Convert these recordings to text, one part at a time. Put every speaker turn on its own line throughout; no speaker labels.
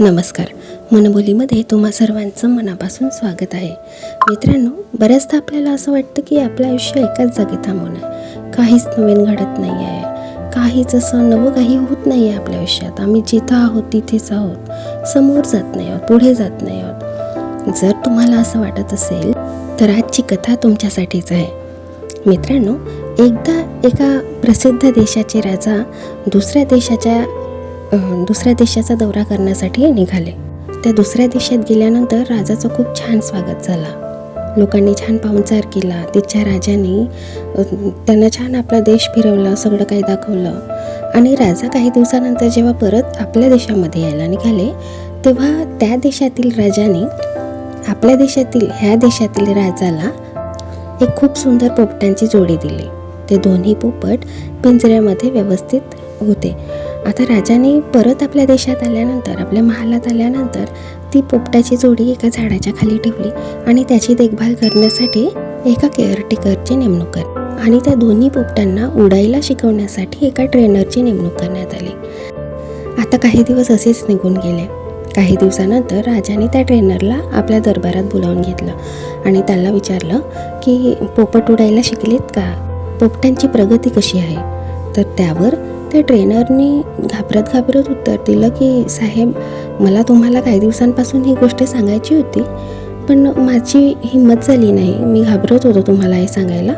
नमस्कार. मनबोलीमध्ये तुम्हा सर्वांचं मनापासून स्वागत आहे. मित्रांनो बऱ्याचदा आपल्याला असं वाटतं की आपलं आयुष्य एकाच जागी थांबून आहे काहीच नवीन घडत नाही आहे काहीच असं नवं काही होत नाही आहे आपल्या आयुष्यात. आम्ही जिथं आहोत तिथेच आहोत. समोर जात नाही आहोत पुढे जात नाही आहोत. जर तुम्हाला असं वाटत असेल तर आजची कथा तुमच्यासाठीच आहे. मित्रांनो एकदा एका प्रसिद्ध देशाचे राजा दुसऱ्या देशाच्या दुसऱ्या देशाचा दौरा करण्यासाठी निघाले. त्या दुसऱ्या देशात गेल्यानंतर राजाचं खूप छान स्वागत झाला. लोकांनी छान पाहुणचार केला. तिथच्या राजाने त्यांना छान आपला देश फिरवला सगळं काही दाखवलं. आणि राजा काही दिवसानंतर जेव्हा परत आपल्या देशामध्ये यायला निघाले तेव्हा त्या देशातील राजाने आपल्या देशातील ह्या देशातील राजाला एक खूप सुंदर पोपटांची जोडी दिली. ते दोन्ही पोपट पिंजऱ्यामध्ये व्यवस्थित होते. आता राजाने परत आपल्या देशात आल्यानंतर आपल्या महालात आल्यानंतर ती पोपटाची जोडी एका झाडाच्या खाली ठेवली आणि त्याची देखभाल करण्यासाठी एका केअरटेकरची नेमणूक कर आणि त्या दोन्ही पोपटांना उडायला शिकवण्यासाठी एका ट्रेनरची नेमणूक करण्यात आली. आता काही दिवस असेच निघून गेले. काही दिवसानंतर राजाने त्या ट्रेनरला आपल्या दरबारात बोलावून घेतलं आणि त्याला विचारलं की पोपट उडायला शिकलेत का? पोपट्यांची प्रगती कशी आहे? तर त्यावर त्या ट्रेनरनी घाबरत घाबरत उत्तर दिलं की साहेब मला तुम्हाला काही दिवसांपासून ही गोष्ट सांगायची होती पण माझी हिंमत झाली नाही. मी घाबरत होतो तुम्हाला हे सांगायला.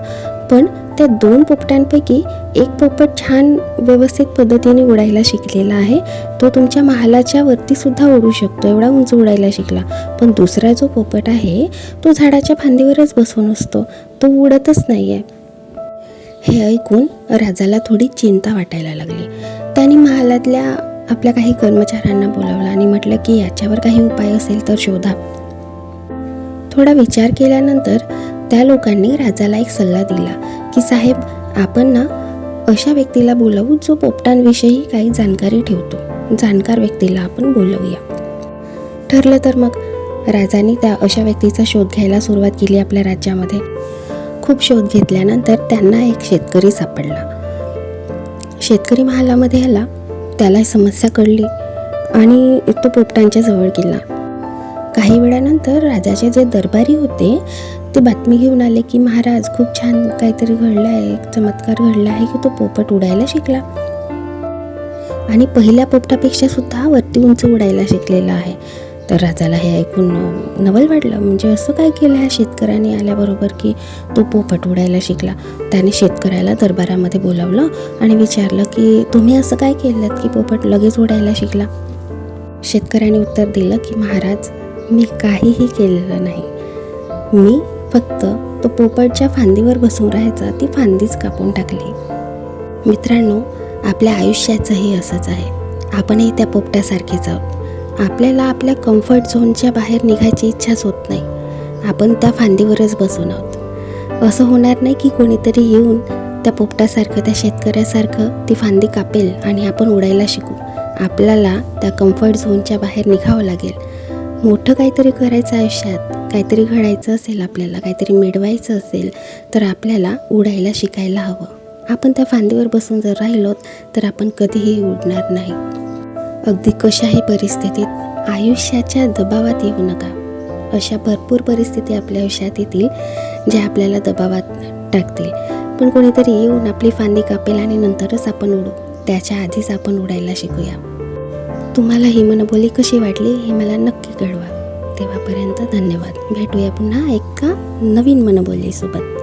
पण त्या दोन पोपट्यांपैकी एक पोपट छान व्यवस्थित पद्धतीने उडायला शिकलेला आहे. तो तुमच्या महालाच्या वरतीसुद्धा उडू शकतो एवढा उंच उडायला शिकला. पण दुसरा जो पोपट आहे तो झाडाच्या फांदीवरच बसून असतो. तो उडतच नाही आहे हे ऐकून राजाला थोडी चिंता वाटायला लागली. त्याने महालातल्या आपल्या काही कर्मचाऱ्यांना बोलावलं आणि म्हटलं की याच्यावर काही उपाय असेल तर शोधा. थोडा विचार केल्यानंतर त्या लोकांनी राजाला एक सल्ला दिला की साहेब आपण ना अशा व्यक्तीला बोलावू जो पोपटांविषयी काही जाणकारी ठेवतो. जाणकार व्यक्तीला आपण बोलवूया. ठरलं तर मग राजाने त्या अशा व्यक्तीचा शोध घ्यायला सुरुवात केली आपल्या राज्यामध्ये. खूप शोध घेतल्यानंतर त्यांना एक शेतकरी सापडला. शेतकरी महालामध्ये आला. त्याला समस्या कळली आणि तो पोपटांच्या जवळ गेला. काही वेळानंतर राजाचे जे दरबारी होते ते बातमी घेऊन आले की महाराज खूप छान काहीतरी घडलं आहे. एक चमत्कार घडला आहे की तो पोपट उडायला शिकला. आणि पहिल्या पोपटापेक्षा सुद्धा वरती उंच उडायला शिकलेला आहे. तर राजाला हे ऐकून नवल वाटलं म्हणजे असं काय केलं ह्या शेतकऱ्याने आल्याबरोबर की तो पोपट उडायला शिकला. त्याने शेतकऱ्याला दरबारामध्ये बोलावलं आणि विचारलं की तुम्ही असं काय केलं की पोपट लगेच उडायला शिकला? शेतकऱ्याने उत्तर दिलं की महाराज मी काहीही केलेलं नाही. मी फक्त तो पोपटच्या फांदीवर बसून राहायचा ती फांदीच कापून टाकली. मित्रांनो आपल्या आयुष्याचंही असंच आहे. आपणही त्या पोपट्यासारखेच आहोत. आपल्याला आपल्या कम्फर्ट झोनच्या बाहेर निघायची इच्छाच होत नाही. आपण त्या फांदीवरच बसून आहोत. असं होणार नाही की कोणीतरी येऊन त्या पोपटासारखं त्या शेतकऱ्यासारखं ती फांदी कापेल आणि आपण उडायला शिकू. आपल्याला त्या कम्फर्ट झोनच्या बाहेर निघावं लागेल. मोठं काहीतरी करायचं आयुष्यात. काहीतरी घडायचं असेल आपल्याला काहीतरी मिळवायचं असेल तर आपल्याला उडायला शिकायला हवं. आपण त्या फांदीवर बसून जर राहिलोत तर आपण कधीही उडणार नाही. अगदी कशाही परिस्थितीत आयुष्याच्या दबावात येऊ नका. अशा भरपूर परिस्थिती आपल्या आयुष्यात येतील ज्या आपल्याला दबावात टाकतील. पण कोणीतरी येऊन आपली फांदी कापेल आणि नंतरच आपण उडू. त्याच्या आधीच आपण उडायला शिकूया. तुम्हाला ही मनबोली कशी वाटली हे मला नक्की कळवा. तेव्हापर्यंत धन्यवाद. भेटूया पुन्हा एका नवीन मनबोलीसोबत.